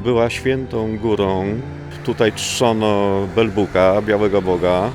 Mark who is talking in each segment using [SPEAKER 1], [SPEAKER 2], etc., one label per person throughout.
[SPEAKER 1] była świętą górą. Tutaj czczono Belbuka, białego boga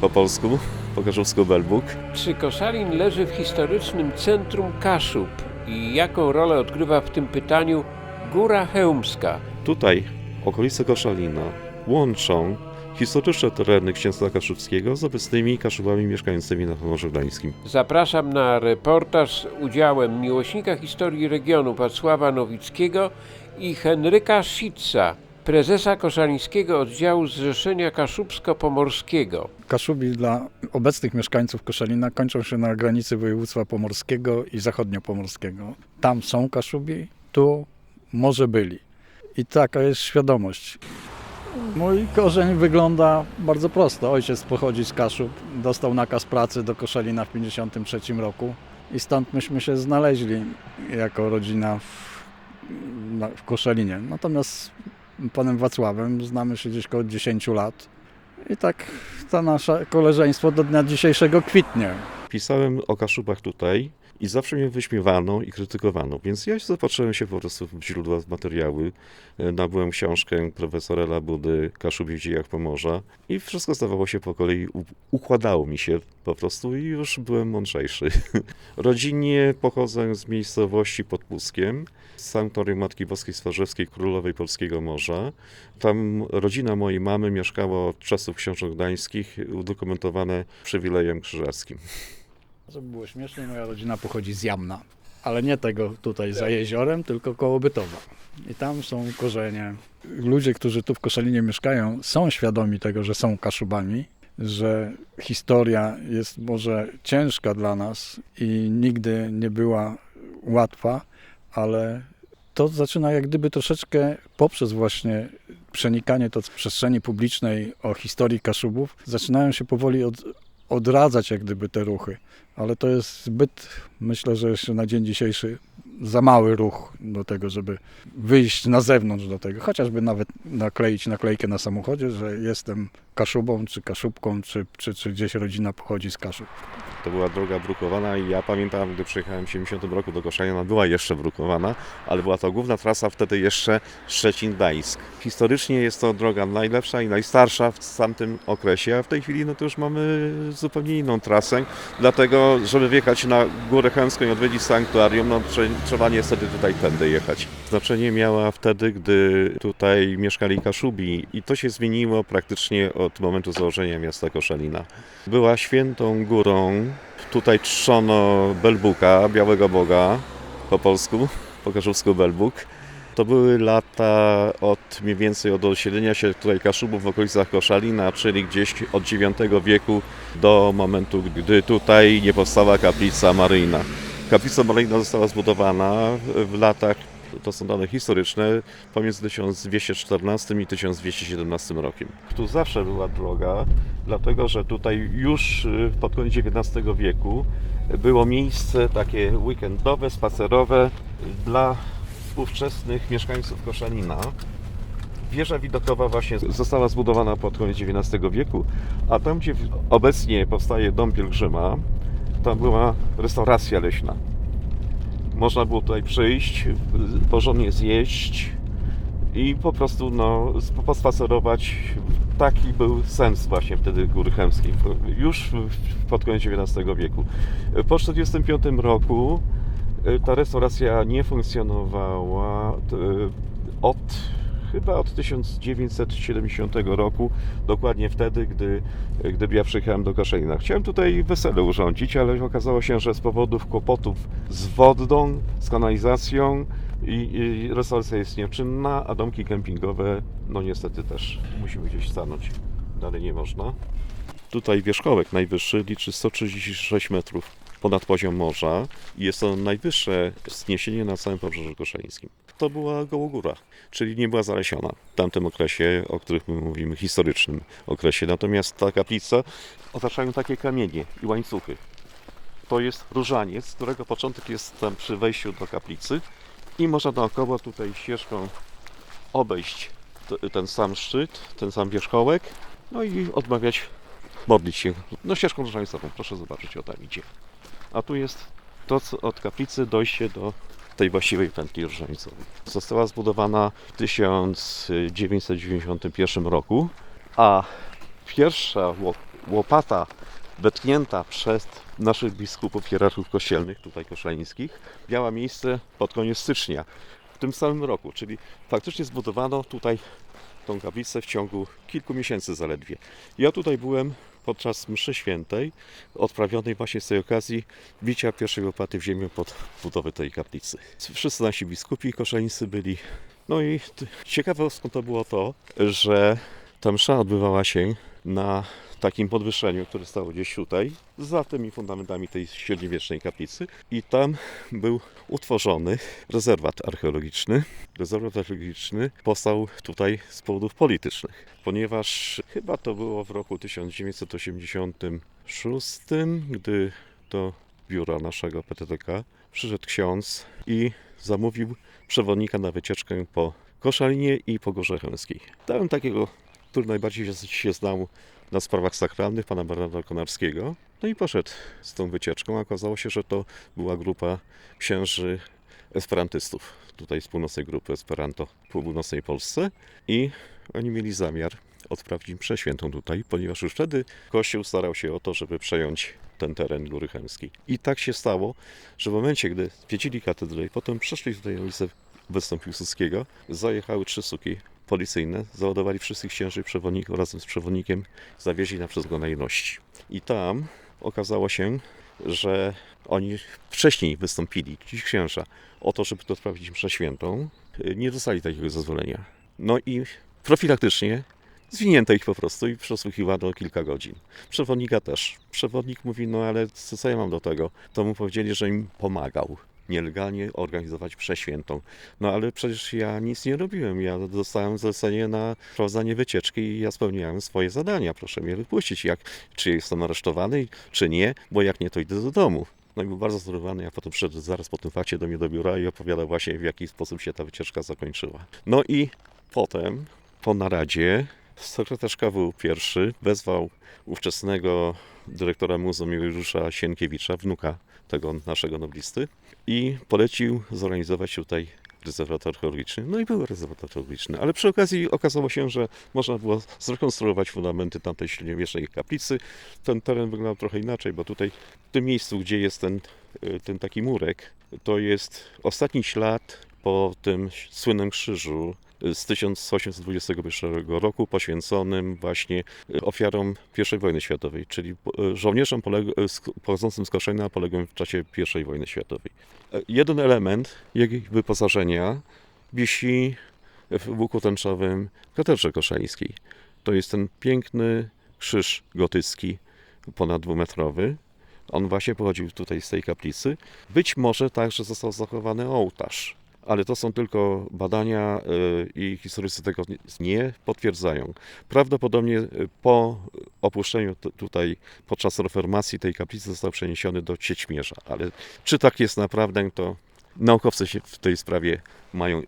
[SPEAKER 1] po polsku, po kaszubsku Belbuk.
[SPEAKER 2] Czy Koszalin leży w historycznym centrum Kaszub i jaką rolę odgrywa w tym pytaniu Góra Chełmska?
[SPEAKER 1] Tutaj okolice Koszalina łączą historyczne tereny księstwa kaszubskiego z obecnymi kaszubami mieszkającymi na Pomorzu Gdańskim.
[SPEAKER 2] Zapraszam na reportaż z udziałem miłośnika historii regionu Wacława Nowickiego i Henryka Schitza, prezesa koszalińskiego oddziału Zrzeszenia Kaszubsko-Pomorskiego.
[SPEAKER 3] Kaszubi dla obecnych mieszkańców Koszalina kończą się na granicy województwa pomorskiego i zachodniopomorskiego. Tam są Kaszubi, tu może byli. I taka jest świadomość. Mój korzeń wygląda bardzo prosto. Ojciec pochodzi z Kaszub, dostał nakaz pracy do Koszalina w 1953 roku i stąd myśmy się znaleźli jako rodzina w, w Koszalinie. Natomiast z panem Wacławem znamy się gdzieś około 10 lat. I tak to nasze koleżeństwo do dnia dzisiejszego kwitnie.
[SPEAKER 1] Pisałem o Kaszubach tutaj i zawsze mnie wyśmiewano i krytykowano, więc ja zapatrzyłem się po prostu w źródła, w materiały. E, Nabyłem książkę profesora Labudy Kaszubie w dziejach Pomorza i wszystko zdawało się po kolei, układało mi się po prostu i już byłem mądrzejszy. Rodzinnie pochodzę z miejscowości pod Puskiem, z sanktorium Matki Boskiej Swarzewskiej Królowej Polskiego Morza. Tam rodzina mojej mamy mieszkała od czasów książek gdańskich, udokumentowane przywilejem krzyżackim.
[SPEAKER 3] Żeby było śmiesznie, moja rodzina pochodzi z Jamna. Ale nie tego tutaj za jeziorem, tylko koło Bytowa. I tam są korzenie. Ludzie, którzy tu w Koszalinie mieszkają, są świadomi tego, że są Kaszubami, że historia jest może ciężka dla nas i nigdy nie była łatwa, ale to zaczyna jak gdyby troszeczkę poprzez właśnie przenikanie to z przestrzeni publicznej o historii Kaszubów, zaczynają się powoli od, odradzać jak gdyby te ruchy. Ale to jest zbyt, myślę, że jeszcze na dzień dzisiejszy za mały ruch do tego, żeby wyjść na zewnątrz do tego. Chociażby nawet nakleić naklejkę na samochodzie, że jestem Kaszubą, czy Kaszubką, czy, czy, czy gdzieś rodzina pochodzi z Kaszub.
[SPEAKER 1] To była droga brukowana i ja pamiętam, gdy przyjechałem w 70 roku do Koszalina, ona była jeszcze brukowana, ale była to główna trasa wtedy jeszcze Szczecin-Gdańsk. Historycznie jest to droga najlepsza i najstarsza w tamtym okresie, a w tej chwili no to już mamy zupełnie inną trasę, dlatego żeby wjechać na Górę Chełmską i odwiedzić sanktuarium, no trze- trzeba niestety tutaj tędy jechać. Znaczenie miała wtedy, gdy tutaj mieszkali Kaszubi i to się zmieniło praktycznie od momentu założenia miasta Koszalina. Była świętą górą, tutaj czczono Belbuka, białego boga po polsku, po kaszubsku Belbuk. To były lata od mniej więcej od osiedlenia się tutaj Kaszubów w okolicach Koszalina, czyli gdzieś od IX wieku do momentu, gdy tutaj nie powstała kaplica maryjna. Kaplica maryjna została zbudowana w latach, to są dane historyczne, pomiędzy 1214 i 1217 rokiem. Tu zawsze była droga, dlatego że tutaj już y, pod koniec XIX wieku było miejsce takie weekendowe, spacerowe dla współczesnych mieszkańców Koszalina. Wieża widokowa właśnie została zbudowana pod koniec XIX wieku, a tam, gdzie obecnie powstaje Dom Pielgrzyma, tam była restauracja leśna. Można było tutaj przyjść, porządnie zjeść i po prostu no, sp- pospacerować. Taki był sens właśnie wtedy Góry Chełmskiej, w- już pod koniec XIX wieku. Po 1945 roku ta restauracja nie funkcjonowała t- od chyba od 1970 roku, dokładnie wtedy, gdy, gdy ja przyjechałem do Koszalina. Chciałem tutaj wesele urządzić, ale okazało się, że z powodów kłopotów z wodą, z kanalizacją i, i restauracja jest nieczynna, a domki kempingowe, no niestety też musimy gdzieś stanąć. Dalej nie można. Tutaj wierzchołek najwyższy liczy 136 metrów ponad poziom morza i jest to najwyższe wzniesienie na całym Pobrzeżu Koszalińskim. To była Gołogóra, czyli nie była zalesiona w tamtym okresie, o których my mówimy, historycznym okresie. Natomiast ta kaplica otaczają takie kamienie i łańcuchy. To jest różaniec, którego początek jest tam przy wejściu do kaplicy i można naokoło tutaj ścieżką obejść ten sam szczyt, ten sam wierzchołek, no i odmawiać, modlić się. No ścieżką różańcową, proszę zobaczyć, o tam idzie. A tu jest to co od kaplicy dojście do tej właściwej pętli różańcowej. Została zbudowana w 1991 roku, a pierwsza ło- łopata wetknięta przez naszych biskupów hierarchów kościelnych, tutaj koszalińskich, miała miejsce pod koniec stycznia w tym samym roku, czyli faktycznie zbudowano tutaj tą kaplicę w ciągu kilku miesięcy zaledwie. Ja tutaj byłem podczas mszy świętej, odprawionej właśnie z tej okazji bicia pierwszej łopaty w ziemię pod budowę tej kaplicy. Wszyscy nasi biskupi koszalińscy byli. No i ciekawe skąd to było to, że ta msza odbywała się na takim podwyższeniu, które stało gdzieś tutaj, za tymi fundamentami tej średniowiecznej kaplicy i tam był utworzony rezerwat archeologiczny. Rezerwat archeologiczny powstał tutaj z powodów politycznych, ponieważ chyba to było w roku 1986, gdy do biura naszego PTTK przyszedł ksiądz i zamówił przewodnika na wycieczkę po Koszalinie i po Górze Chełmskiej. Dałem takiego, który najbardziej się, znał na sprawach sakralnych, pana Bernarda Konarskiego. No i poszedł z tą wycieczką. Okazało się, że to była grupa księży esperantystów, tutaj z północnej grupy Esperanto w północnej Polsce. I oni mieli zamiar odprawić mszę świętą tutaj, ponieważ już wtedy Kościół starał się o to, żeby przejąć ten teren Góry. I tak się stało, że w momencie, gdy zwiedzili katedrę i potem przeszli tutaj ulicę Wystąp Piłsudskiego, zajechały trzy suki policyjne, załadowali wszystkich księży przewodników razem z przewodnikiem, zawieźli na przezgona jedności. I tam okazało się, że oni wcześniej wystąpili, ci księża, o to, żeby to odprawić mszę świętą, nie dostali takiego zezwolenia. No i profilaktycznie zwinięto ich po prostu i przesłuchiwano kilka godzin. Przewodnika też. Przewodnik mówi, no ale co, co ja mam do tego? To mu powiedzieli, że im pomagał nielegalnie organizować mszę świętą. No ale przecież ja nic nie robiłem. Ja dostałem zlecenie na prowadzenie wycieczki i ja spełniałem swoje zadania. Proszę mnie wypuścić, jak, czy jestem aresztowany, czy nie, bo jak nie, to idę do domu. No i był bardzo zdecydowany, jak potem przyszedł zaraz po tym fakcie do mnie do biura i opowiadał właśnie, w jaki sposób się ta wycieczka zakończyła. No i potem, po naradzie, sekretarz KW pierwszy wezwał ówczesnego dyrektora Muzeum Juliusza Sienkiewicza, wnuka tego naszego noblisty, i polecił zorganizować tutaj rezerwat archeologiczny. No i był rezerwat archeologiczny, ale przy okazji okazało się, że można było zrekonstruować fundamenty tamtej średniowiecznej kaplicy. Ten teren wyglądał trochę inaczej, bo tutaj w tym miejscu, gdzie jest ten, y, ten taki murek, to jest ostatni ślad po tym słynnym krzyżu z 1821 roku poświęconym właśnie y, ofiarom I wojny światowej, czyli y, żołnierzom sk- pochodzącym z Koszenia poległym w czasie I wojny światowej. E, Jeden element jego wyposażenia wisi w łuku tęczowym katedrze koszańskiej. To jest ten piękny krzyż gotycki, ponad dwumetrowy. On właśnie pochodził tutaj z tej kaplicy. Być może także został zachowany ołtarz, ale to są tylko badania y, i historycy tego nie- potwierdzają. Prawdopodobnie y, po opuszczeniu tutaj podczas reformacji tej kaplicy został przeniesiony do Ciećmierza, ale czy tak jest naprawdę, to naukowcy się w tej sprawie mają y,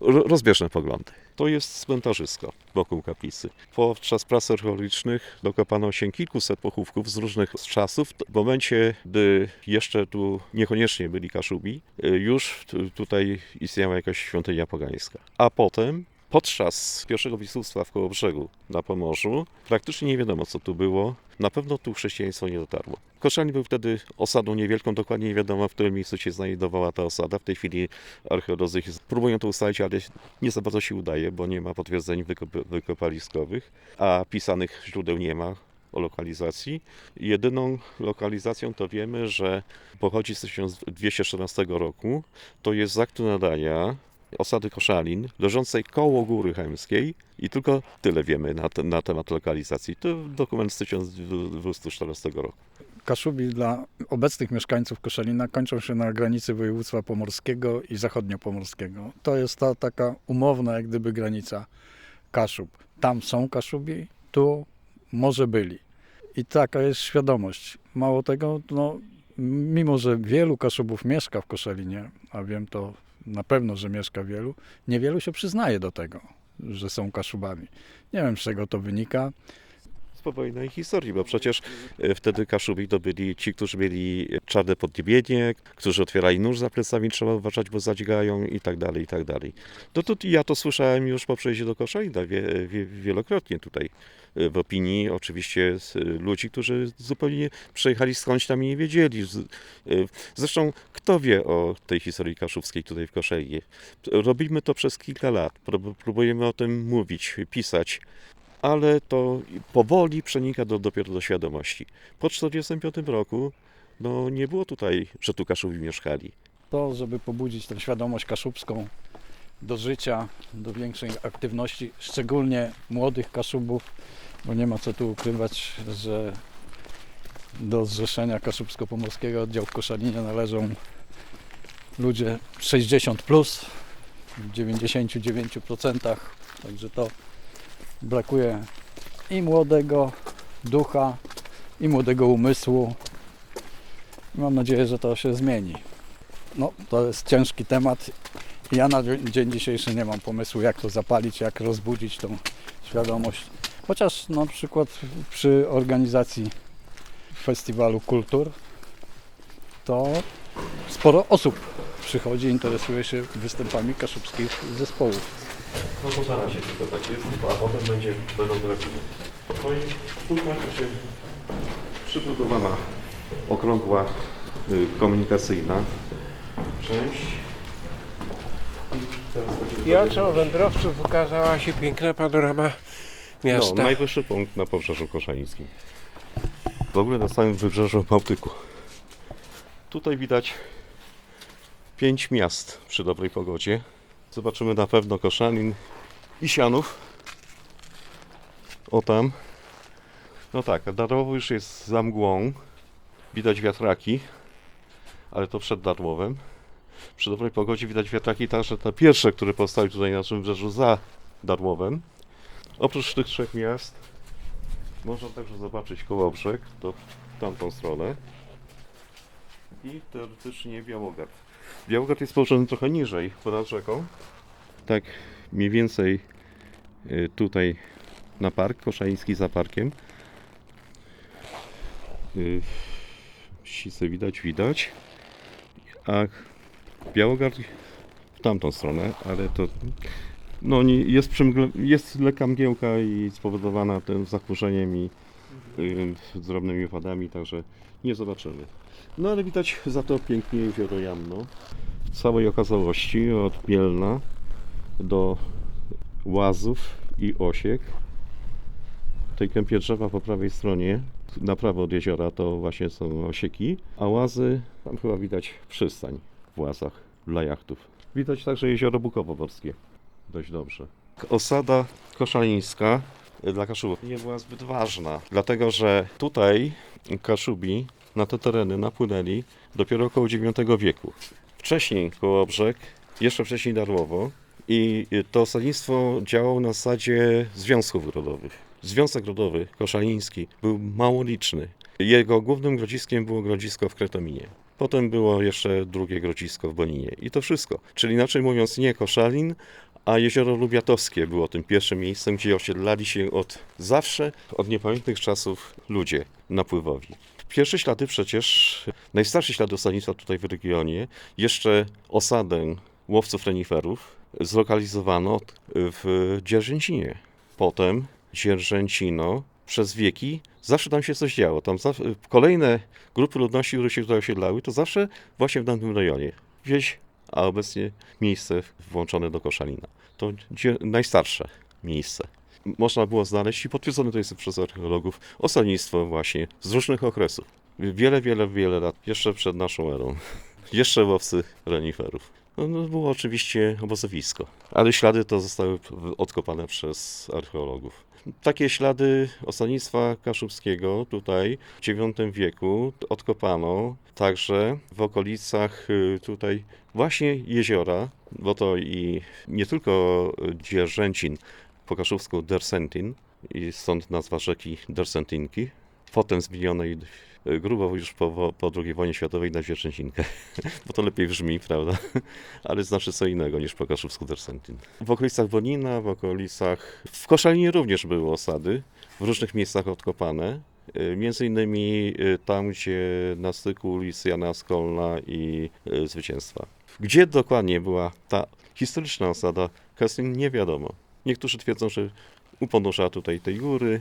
[SPEAKER 1] ro- rozbieżne poglądy. To jest cmentarzysko wokół kaplicy. Podczas prac archeologicznych dokopano się kilkuset pochówków z różnych czasów. W momencie, gdy jeszcze tu niekoniecznie byli Kaszubi, y, już tu- tutaj istniała jakaś świątynia pogańska. A potem Podczas pierwszego biskupstwa w Kołobrzegu na Pomorzu praktycznie nie wiadomo, co tu było. Na pewno tu chrześcijaństwo nie dotarło. Koszalin był wtedy osadą niewielką, dokładnie nie wiadomo, w którym miejscu się znajdowała ta osada. W tej chwili archeolodzy próbują to ustalić, ale nie za bardzo się udaje, bo nie ma potwierdzeń wykop- wykopaliskowych, a pisanych źródeł nie ma o lokalizacji. Jedyną lokalizacją to wiemy, że pochodzi z 1214 roku. To jest z aktu nadania osady Koszalin, leżącej koło Góry Chemskiej i tylko tyle wiemy na, te, na temat lokalizacji. To dokument z 1214 roku.
[SPEAKER 3] Kaszubi dla obecnych mieszkańców Koszalina kończą się na granicy województwa pomorskiego i zachodniopomorskiego. To jest ta taka umowna jak gdyby granica Kaszub. Tam są Kaszubi, tu może byli. I taka jest świadomość. Mało tego, no, mimo że wielu Kaszubów mieszka w Koszalinie, a wiem to na pewno, że mieszka wielu, niewielu się przyznaje do tego, że są Kaszubami. Nie wiem z czego to wynika.
[SPEAKER 1] Powojennej historii, bo przecież e, wtedy Kaszubi to byli ci, którzy mieli czarne podniebienie, którzy otwierali nóż za plecami, trzeba uważać, bo zadźgają i tak dalej, i tak dalej. No to ja to słyszałem już po przejściu do Koszalina wie, wie, wielokrotnie tutaj e, w opinii oczywiście e, ludzi, którzy zupełnie przejechali skądś tam i nie wiedzieli. Zresztą kto wie o tej historii kaszubskiej tutaj w Koszalinie? Robimy to przez kilka lat, prób- próbujemy o tym mówić, pisać, ale to powoli przenika do, dopiero do świadomości. Po 1945 roku no, nie było tutaj, że tu Kaszubi mieszkali.
[SPEAKER 3] To, żeby pobudzić tę świadomość kaszubską do życia, do większej aktywności, szczególnie młodych kaszubów, bo nie ma co tu ukrywać, że do Zrzeszenia Kaszubsko-Pomorskiego Oddział w Koszalinie należą ludzie 60 plus, w 99%, także to brakuje i młodego ducha, i młodego umysłu. Mam nadzieję, że to się zmieni. No, to jest ciężki temat. Ja na dzie- dzień dzisiejszy nie mam pomysłu, jak to zapalić, jak rozbudzić tą świadomość. Chociaż na przykład przy organizacji festiwalu kultur to sporo osób przychodzi, interesuje się występami kaszubskich zespołów.
[SPEAKER 1] No to na razie tylko tak jest, a potem będzie, będą drogi. Tutaj się przybudowana okrągła y, komunikacyjna część. I teraz będzie
[SPEAKER 2] I oczom wędrowców ukazała się piękna panorama miasta.
[SPEAKER 1] No, najwyższy punkt na Pobrzeżu Koszalińskim. W ogóle na samym wybrzeżu Bałtyku. Tutaj widać pięć miast przy dobrej pogodzie. Zobaczymy na pewno Koszalin i Sianów. O tam. No tak, Darłowo już jest za mgłą. Widać wiatraki, ale to przed Darłowem. Przy dobrej pogodzie widać wiatraki także te pierwsze, które powstały tutaj na naszym wybrzeżu za Darłowem. Oprócz tych trzech miast można także zobaczyć Kołobrzeg, to w tamtą stronę i teoretycznie Białogard. Białogard jest położony trochę niżej, ponad rzeką. Tak mniej więcej y, tutaj na park, Koszański za parkiem. Y, Sice widać, widać. A Białogard w tamtą stronę, ale to no, jest, przymgle, jest lekka mgiełka i spowodowana tym zakurzeniem i y, drobnymi opadami, także nie zobaczymy. No ale widać za to pięknie jezioro Jamno w całej okazałości od Mielna do Łazów i Osiek. Tej kępie drzewa po prawej stronie, na prawo od jeziora to właśnie są Osieki, a Łazy, tam chyba widać przystań w Łazach dla jachtów. Widać także jezioro Bukowo-Borskie dość dobrze. Osada koszalińska dla Kaszubów nie była zbyt ważna, dlatego że tutaj Kaszubi na te tereny napłynęli dopiero około IX wieku. Wcześniej Kołobrzeg, jeszcze wcześniej Darłowo i to osadnictwo działało na zasadzie związków rodowych. Związek rodowy koszaliński był mało liczny. Jego głównym grodziskiem było grodzisko w Kretominie. Potem było jeszcze drugie grodzisko w Boninie. I to wszystko. Czyli inaczej mówiąc, nie Koszalin, a jezioro Lubiatowskie było tym pierwszym miejscem, gdzie osiedlali się od zawsze, od niepamiętnych czasów ludzie napływowi. Pierwsze ślady przecież, najstarsze ślady osadnictwa tutaj w regionie, jeszcze osadę łowców reniferów zlokalizowano w Dzierżęcinie. Potem Dzierżęcino przez wieki zawsze tam się coś działo. Tam kolejne grupy ludności, które się tutaj osiedlały, to zawsze właśnie w danym rejonie. Wieś, a obecnie miejsce włączone do Koszalina. To najstarsze miejsce. Można było znaleźć i potwierdzone to jest przez archeologów osadnictwo właśnie z różnych okresów. Wiele, wiele, wiele lat, jeszcze przed naszą erą. Jeszcze łowcy reniferów. No, no, było oczywiście obozowisko, ale ślady to zostały odkopane przez archeologów. Takie ślady osadnictwa kaszubskiego tutaj w IX wieku odkopano także w okolicach y, tutaj właśnie jeziora, bo to i nie tylko Dzierżęcin, po kaszubsku Dersentin i stąd nazwa rzeki Dersentinki. potem zmienionej y, grubo już po, po II wojnie światowej na Zwierzęcinkę, bo to lepiej brzmi, prawda, ale znaczy co innego niż po kaszubsku Dersentin. W okolicach Bonina, w okolicach... W Koszalinie również były osady, w różnych miejscach odkopane, y, Między innymi y, tam, gdzie na styku ulicy Jana Skolna i Zwycięstwa. Gdzie dokładnie była ta historyczna osada Kasyn, nie wiadomo. Niektórzy twierdzą, że u podnóża tutaj tej góry,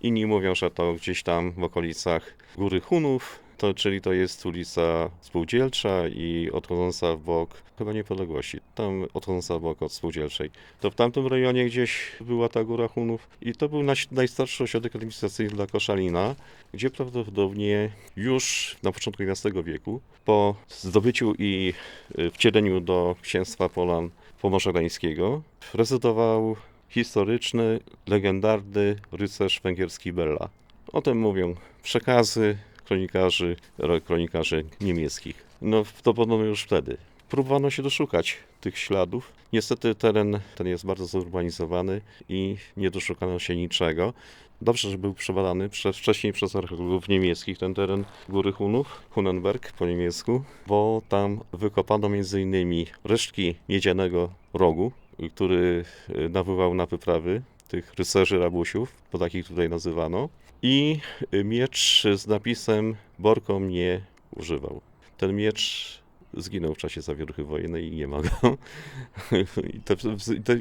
[SPEAKER 1] inni mówią, że to gdzieś tam w okolicach Góry Hunów, to, czyli to jest ulica Spółdzielcza i odchodząca w bok, chyba niepodległości, tam odchodząca w bok od Spółdzielczej. To w tamtym rejonie gdzieś była ta Góra Hunów i to był naj, najstarszy ośrodek administracyjny dla Koszalina, gdzie prawdopodobnie już na początku XI wieku, po zdobyciu i y, wcieleniu do księstwa Polan Pomorzogańskiego, rezydował historyczny, legendarny rycerz węgierski Bella. O tym mówią przekazy kronikarzy, ro- kronikarzy niemieckich. No to podobno już wtedy. Próbowano się doszukać tych śladów. Niestety teren ten jest bardzo zurbanizowany i nie doszukano się niczego. Dobrze, że był przebadany przez, wcześniej przez archeologów niemieckich ten teren Góry Hunów, Hunenberg po niemiecku, bo tam wykopano m.in. resztki miedzianego rogu, który y, nawoływał na wyprawy tych rycerzy rabusiów, bo takich tutaj nazywano, i y, miecz z napisem Borko mnie używał. Ten miecz zginął w czasie zawieruchy wojennej i nie ma go. I, te, te,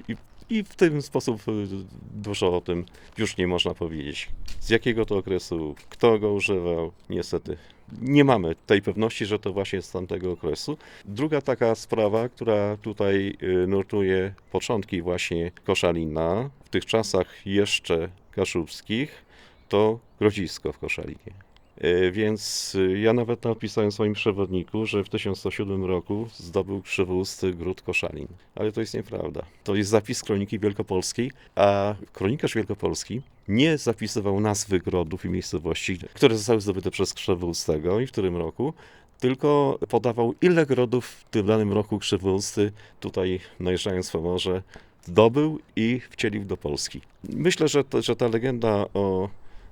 [SPEAKER 1] i, w ten sposób y, dużo o tym już nie można powiedzieć. Z jakiego to okresu, kto go używał, niestety. Nie mamy tej pewności, że to właśnie z tamtego okresu. Druga taka sprawa, która tutaj y, nurtuje początki właśnie Koszalina, w tych czasach jeszcze kaszubskich, to Grodzisko w Koszalinie. E, Więc y, ja nawet napisałem w swoim przewodniku, że w 1107 roku zdobył krzywousty gród Koszalin. Ale to jest nieprawda. To jest zapis Kroniki Wielkopolskiej, a kronikarz Wielkopolski nie zapisywał nazwy grodów i miejscowości, które zostały zdobyte przez Krzywoustego i w którym roku, tylko podawał ile grodów w tym danym roku Krzywousty, tutaj najeżdżając po morze, zdobył i wcielił do Polski. Myślę, że, to, że ta legenda o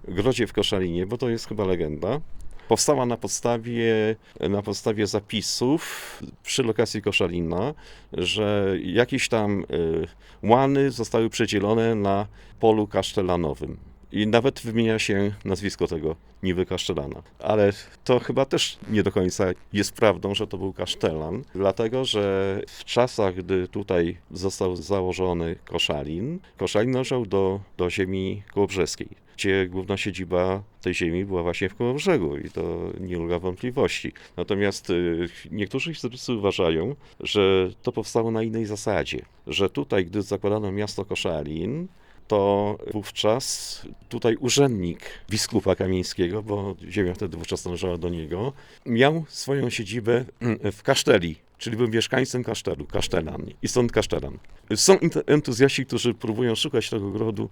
[SPEAKER 1] Grodzie w Koszalinie, bo to jest chyba legenda, powstała na podstawie, na podstawie zapisów przy lokacji Koszalina, że jakieś tam y, łany zostały przedzielone na polu kasztelanowym. I nawet wymienia się nazwisko tego niby kasztelana. Ale to chyba też nie do końca jest prawdą, że to był kasztelan, dlatego że w czasach, gdy tutaj został założony Koszalin, Koszalin należał do, do ziemi kołobrzeskiej, gdzie główna siedziba tej ziemi była właśnie w Kołobrzegu i to nie ulega wątpliwości. Natomiast y, niektórzy historycy uważają, że to powstało na innej zasadzie, że tutaj, gdy zakładano miasto Koszalin, to wówczas tutaj urzędnik biskupa kamieńskiego, bo ziemia wtedy wówczas należała do niego, miał swoją siedzibę mm, w kaszteli, czyli był mieszkańcem kasztelu, kasztelan i stąd kasztelan. Są ent- entuzjaści, którzy próbują szukać tego grodu,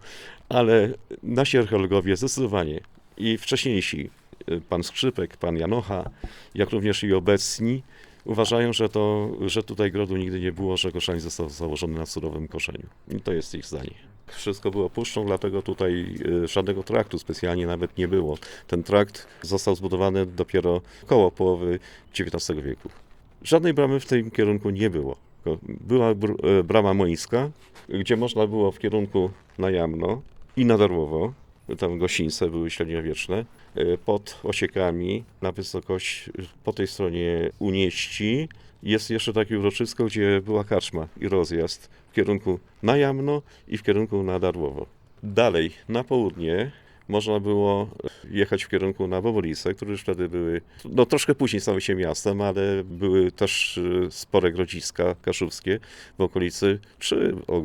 [SPEAKER 1] ale nasi archeologowie zdecydowanie i wcześniejsi, y, pan Skrzypek, pan Janocha, jak również i obecni, uważają, że, to, że tutaj grodu nigdy nie było, że Koszalin został założony na surowym koszeniu. I to jest ich zdanie. Wszystko było puszczą, dlatego tutaj y, żadnego traktu specjalnie nawet nie było. Ten trakt został zbudowany dopiero koło połowy XIX wieku. Żadnej bramy w tym kierunku nie było. Była e, brama mońska, gdzie można było w kierunku na Jamno i na Darłowo, tam gościńce były średniowieczne, e, pod osiekami na wysokość, po tej stronie Unieści jest jeszcze takie uroczysko, gdzie była karczma i rozjazd w kierunku na Jamno i w kierunku na Darłowo. Dalej, na południe można było jechać w kierunku na Bobolice, które już wtedy były, no troszkę później stały się miastem, ale były też y, spore grodziska kaszubskie w okolicy, trzy, o,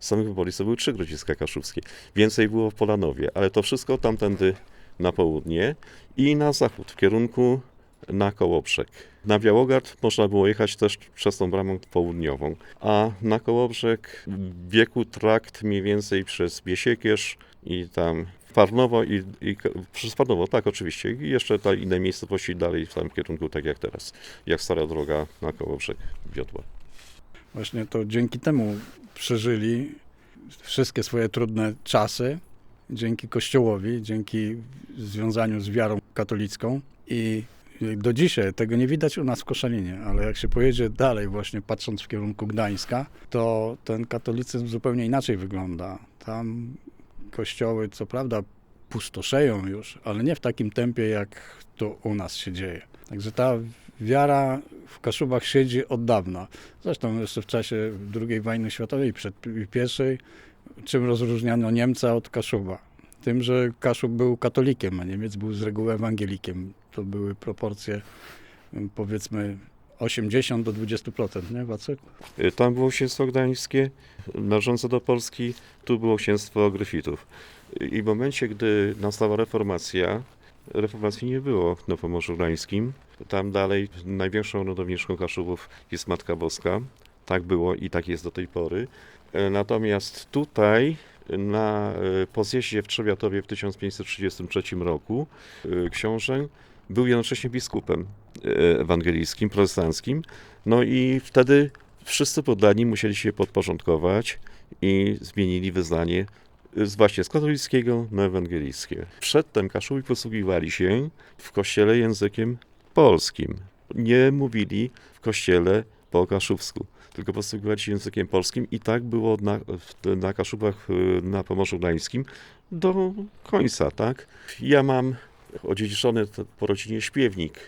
[SPEAKER 1] z samych Bobolice były trzy grodziska kaszubskie. Więcej było w Polanowie, ale to wszystko tamtędy na południe i na zachód, w kierunku na Kołobrzeg. Na Białogard można było jechać też przez tą bramą południową, a na Kołobrzeg biegł trakt mniej więcej przez Biesiekierz i tam Parnowo i, i przez Parnowo, tak oczywiście, i jeszcze te inne miejscowości dalej w tym kierunku, tak jak teraz, jak stara droga na Kołobrzeg wiodła.
[SPEAKER 3] Właśnie to dzięki temu przeżyli wszystkie swoje trudne czasy dzięki Kościołowi, dzięki związaniu z wiarą katolicką i do dzisiaj tego nie widać u nas w Koszalinie, ale jak się pojedzie dalej właśnie patrząc w kierunku Gdańska, to ten katolicyzm zupełnie inaczej wygląda. Tam kościoły co prawda pustoszeją już, ale nie w takim tempie jak to u nas się dzieje. Także ta wiara w Kaszubach siedzi od dawna. Zresztą jeszcze w czasie II wojny światowej, przed pierwszej, czym rozróżniano Niemca od Kaszuba? Tym, że Kaszub był katolikiem, a Niemiec był z reguły ewangelikiem. To były proporcje powiedzmy 80 do 20%, nie Wacek?
[SPEAKER 1] Y, Tam było księstwo gdańskie należące do Polski, tu było księstwo Gryfitów. Y, I w momencie, gdy nastała reformacja, reformacji nie było na Pomorzu Gdańskim. Tam dalej największą rodowniczką Kaszubów jest Matka Boska. Tak było i tak jest do tej pory. E, Natomiast tutaj na po zjeździe w Trzebiatowie w 1533 roku książę był jednocześnie biskupem e, ewangelickim, protestanckim. No i wtedy wszyscy poddani musieli się podporządkować i zmienili wyznanie z właśnie z katolickiego na ewangelickie. Przedtem Kaszubi posługiwali się w kościele językiem polskim. Nie mówili w kościele po kaszubsku, tylko posługiwali się językiem polskim i tak było na, na Kaszubach y, na Pomorzu Gdańskim do końca, tak? Ja mam odziedziczony po rodzinie śpiewnik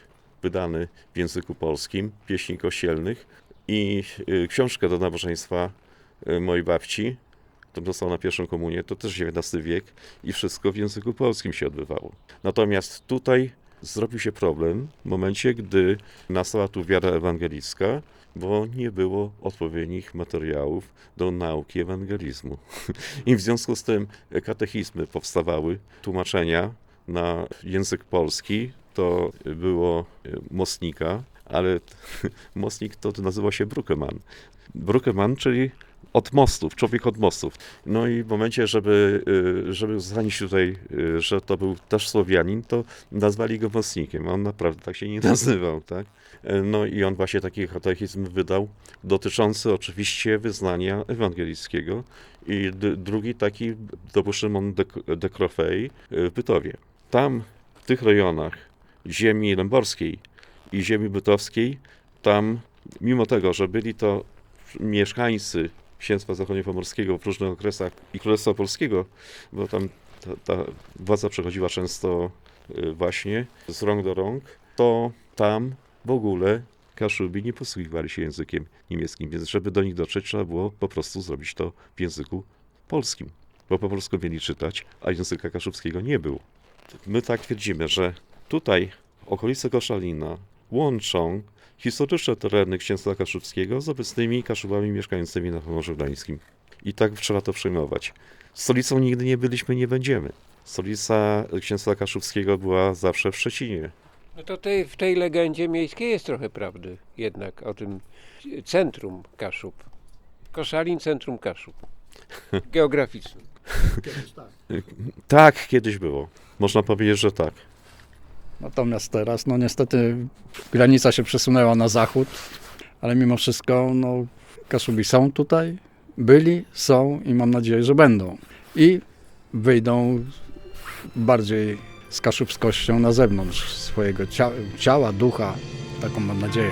[SPEAKER 1] wydany w języku polskim, pieśni kościelnych i y, książkę do nabożeństwa y, mojej babci, to dostał na pierwszą komunię, to też XIX wiek i wszystko w języku polskim się odbywało. Natomiast tutaj zrobił się problem w momencie, gdy nastała tu wiara ewangelicka, bo nie było odpowiednich materiałów do nauki ewangelizmu. I w związku z tym katechizmy powstawały, tłumaczenia na język polski to było e, Mostnika, ale Mostnik to nazywa się Brukeman. Brukeman, czyli od mostów, człowiek od mostów. No i w momencie, żeby, y, żeby uznać tutaj, y, że to był też Słowianin, to nazwali go mostnikiem. On naprawdę tak się nie nazywał, tak? E, No i on właśnie taki katechizm wydał, dotyczący oczywiście wyznania ewangelickiego. I drugi taki był Szymon de, de Crofei y, w Bytowie. Tam, w tych rejonach ziemi lęborskiej i ziemi bytowskiej, tam mimo tego, że byli to mieszkańcy księstwa zachodniopomorskiego w różnych okresach i Królestwa Polskiego, bo tam ta, ta władza przechodziła często y, właśnie z rąk do rąk, to tam w ogóle Kaszubi nie posługiwali się językiem niemieckim, więc żeby do nich dotrzeć, trzeba było po prostu zrobić to w języku polskim, bo po polsku mieli czytać, a języka kaszubskiego nie było. My tak twierdzimy, że tutaj okolice Koszalina łączą historyczne tereny księstwa kaszubskiego z obecnymi kaszubami mieszkającymi na Pomorzu Gdańskim. I tak trzeba to przyjmować. Stolicą nigdy nie byliśmy, nie będziemy. Stolica księstwa kaszubskiego była zawsze w Szczecinie.
[SPEAKER 2] No to tej, w tej legendzie miejskiej jest trochę prawdy jednak o tym centrum Kaszub. Koszalin, centrum Kaszub. Geograficznym.
[SPEAKER 1] Tak, kiedyś było. Można powiedzieć, że tak.
[SPEAKER 3] Natomiast teraz, no niestety, granica się przesunęła na zachód, ale mimo wszystko, no, Kaszubi są tutaj, byli, są i mam nadzieję, że będą. I wyjdą bardziej z kaszubskością na zewnątrz swojego cia- ciała, ducha, taką mam nadzieję.